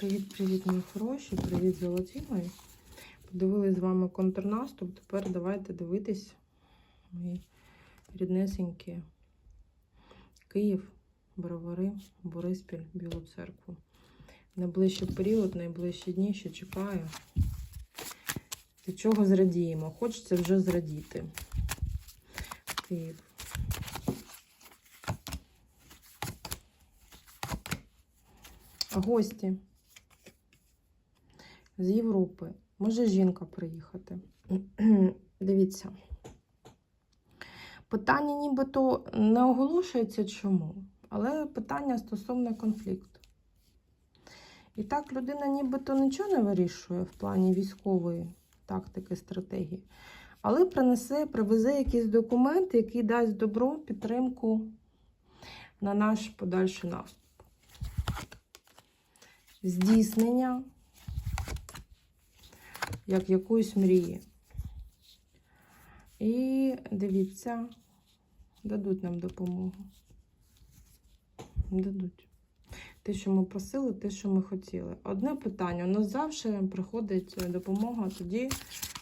Привіт-привіт, мої хороші, привіт, золоті мої. Подивились з вами контрнаступ. Тепер давайте дивитись мої ріднесенькі Київ, Бровари, Бориспіль, Білу церкву. Найближчий період, найближчі дні ще чекаю. Від чого зрадіємо? Хочеться вже зрадіти. Київ. Гості з Європи. Може жінка приїхати. Дивіться. Питання нібито не оголошується чому, але питання стосовно конфлікту. І так людина нібито нічого не вирішує в плані військової тактики, стратегії, але принесе, привезе якийсь документ, який дасть добро, підтримку на наш подальший наступ. Здійснення як якоїсь мрії. І дивіться, дадуть нам допомогу. Дадуть. Те, що ми просили, те, що ми хотіли. Одне питання: у нас завжди приходить допомога тоді,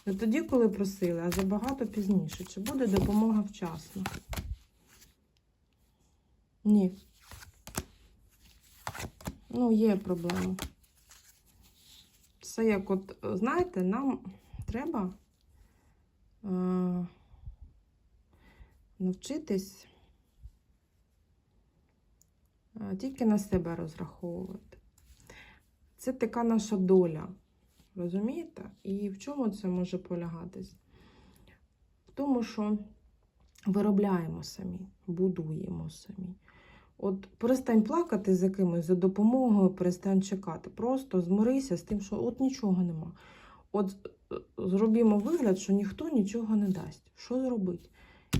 не тоді, коли просили, а забагато пізніше. Чи буде допомога вчасно? Ні. Ну, є проблема. Це як, от, знаєте, нам треба е, навчитись е, тільки на себе розраховувати. Це така наша доля. Розумієте? І в чому це може полягатись? В тому, що виробляємо самі, будуємо самі. От перестань плакати за кимось за допомогою, перестань чекати. Просто змирися з тим, що от нічого нема. От е, зробімо вигляд, що ніхто нічого не дасть. Що зробити?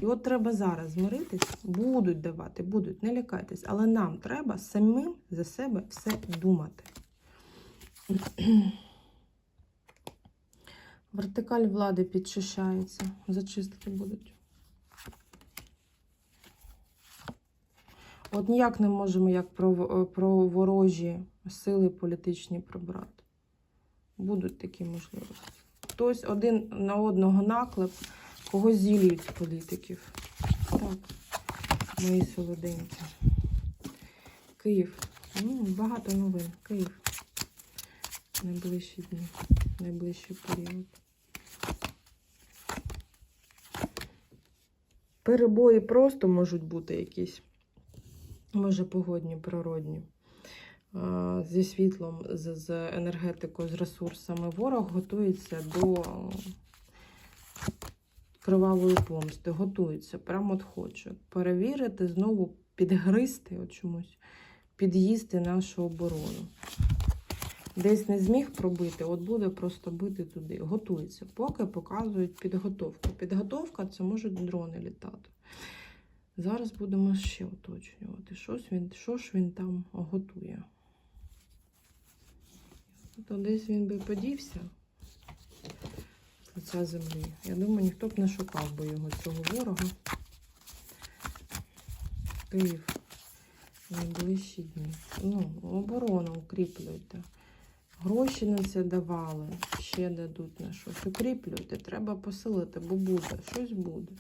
І от треба зараз змиритись, будуть давати, будуть, не лякайтесь, але нам треба самим за себе все думати. Вертикаль влади підчищається, зачистки будуть. От ніяк не можемо як про, е, про ворожі сили політичні прибрати. Будуть такі можливості. Хтось один на одного наклеп, когось зілють політиків. Так, мої солоденькі. Київ. Ну, багато новин. Київ. Найближчі дні, найближчий період. Перебої просто можуть бути якісь. Може, погодні, природні. Зі світлом, з, енергетикою, з ресурсами. Ворог готується до кривавої помсти. Готується, прямо от хоче. Перевірити, знову підгризти от чомусь, під'їсти нашу оборону. Десь не зміг пробити, от буде просто бити туди. Готується. Поки показують підготовку. Підготовка це можуть дрони літати. Зараз будемо ще уточнювати, що ж він, що ж він там готує. То десь він би подівся з лиця землі. Я думаю, ніхто б не шукав би його цього ворога. Київ. Найближчі дні. Ну, оборону укріплюйте. Гроші на це давали, ще дадуть на щось. Укріплюйте, треба посилити, бо буде, щось буде.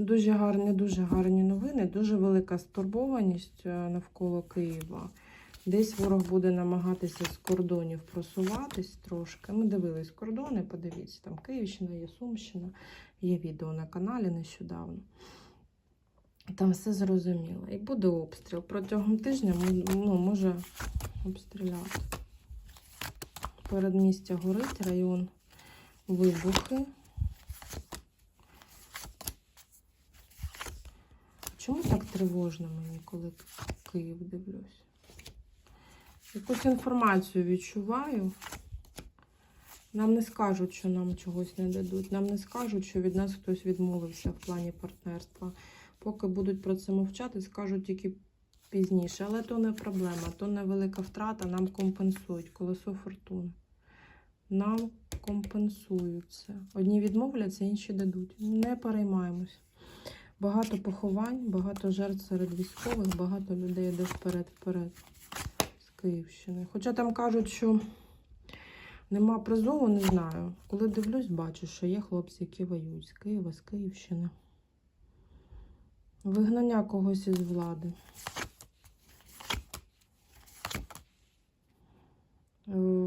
Дуже гарні, дуже гарні новини, дуже велика стурбованість е, навколо Києва. Десь ворог буде намагатися з кордонів просуватись трошки. Ми дивились кордони, подивіться, там Київщина, є Сумщина, є відео на каналі нещодавно. Там все зрозуміло. І буде обстріл. Протягом тижня ну, може обстріляти. Передмістя горить, район вибухи. Чому так тривожно мені, коли Київ дивлюсь? Якусь інформацію відчуваю. Нам не скажуть, що нам чогось не дадуть. Нам не скажуть, що від нас хтось відмовився в плані партнерства. Поки будуть про це мовчати, скажуть тільки пізніше. Але то не проблема, то не велика втрата, нам компенсують. Колесо фортуни. Нам компенсують це. Одні відмовляться, інші дадуть. Не переймаємось. Багато поховань, багато жертв серед військових, багато людей йде вперед-вперед. з Київщини. Хоча там кажуть, що нема призову, не знаю. Коли дивлюсь, бачу, що є хлопці, які воюють з Києва, з Київщини. Вигнання когось із влади.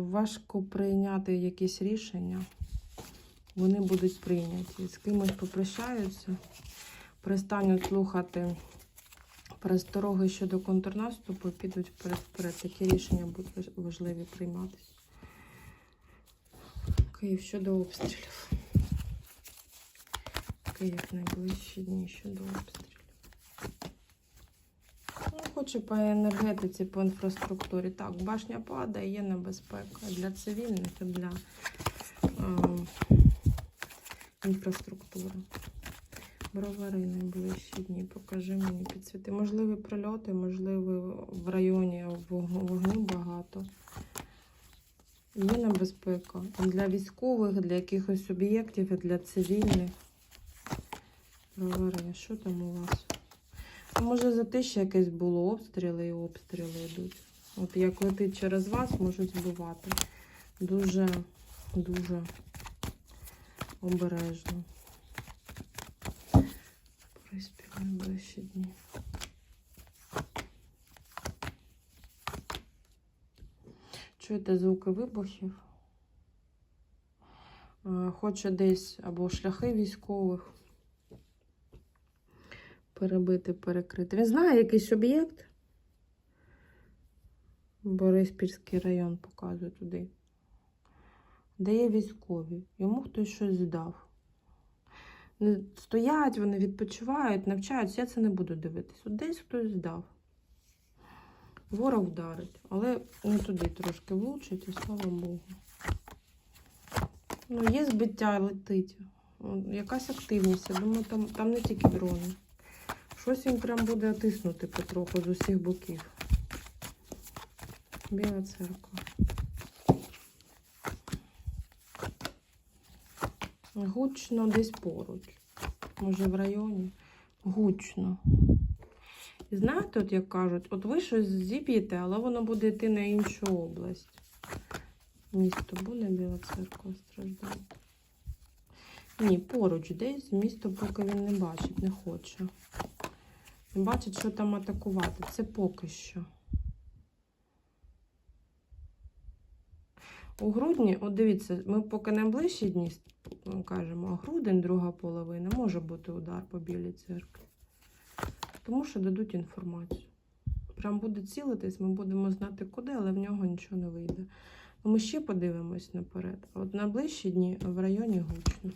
Важко прийняти якісь рішення. Вони будуть прийняті. З кимось попрощаються, перестануть слухати перестороги щодо контрнаступу, підуть вперед вперед. Такі рішення будуть важливі прийматися. Київ щодо обстрілів. Київ найближчі дні щодо обстрілів. Ну, хоче по енергетиці, по інфраструктурі. Так, башня падає, є небезпека для цивільних і для е, інфраструктури. Бровари найближчі дні. Покажи мені підсвіти. Можливі прильоти, можливо, в районі вогню, багато. Є небезпека для військових, для якихось об'єктів, і для цивільних. Бровари, що там у вас? Може за те, якесь було обстріли і обстріли йдуть. От як летить через вас, можуть збивати. Дуже, дуже обережно. Приспів найближчі дні. Чуєте звуки вибухів? Е, Хоче десь або шляхи військових перебити, перекрити. Він знає якийсь об'єкт. Бориспільський район показує туди. Де є військові. Йому хтось щось здав. Стоять, вони відпочивають, навчаються. Я це не буду дивитись. От десь хтось здав. Ворог вдарить, але не туди трошки влучить, і слава Богу. Ну, є збиття, летить. Якась активність. Я думаю, там, там не тільки дрони. Щось він прям буде тиснути потроху з усіх боків. Біла церква. Гучно десь поруч. Може в районі. Гучно. І знаєте, от як кажуть, от ви щось зіб'єте, але воно буде йти на іншу область. Місто буде Біла церква страждає. Ні, поруч десь місто поки він не бачить, не хоче. Не бачить, що там атакувати. Це поки що. У грудні, от дивіться, ми поки найближчі дні кажемо, а грудень, друга половина, може бути удар по білій церкві. Тому що дадуть інформацію. Прям буде цілитись, ми будемо знати куди, але в нього нічого не вийде. Ну, Ми ще подивимось наперед. От на ближчі дні в районі гучно.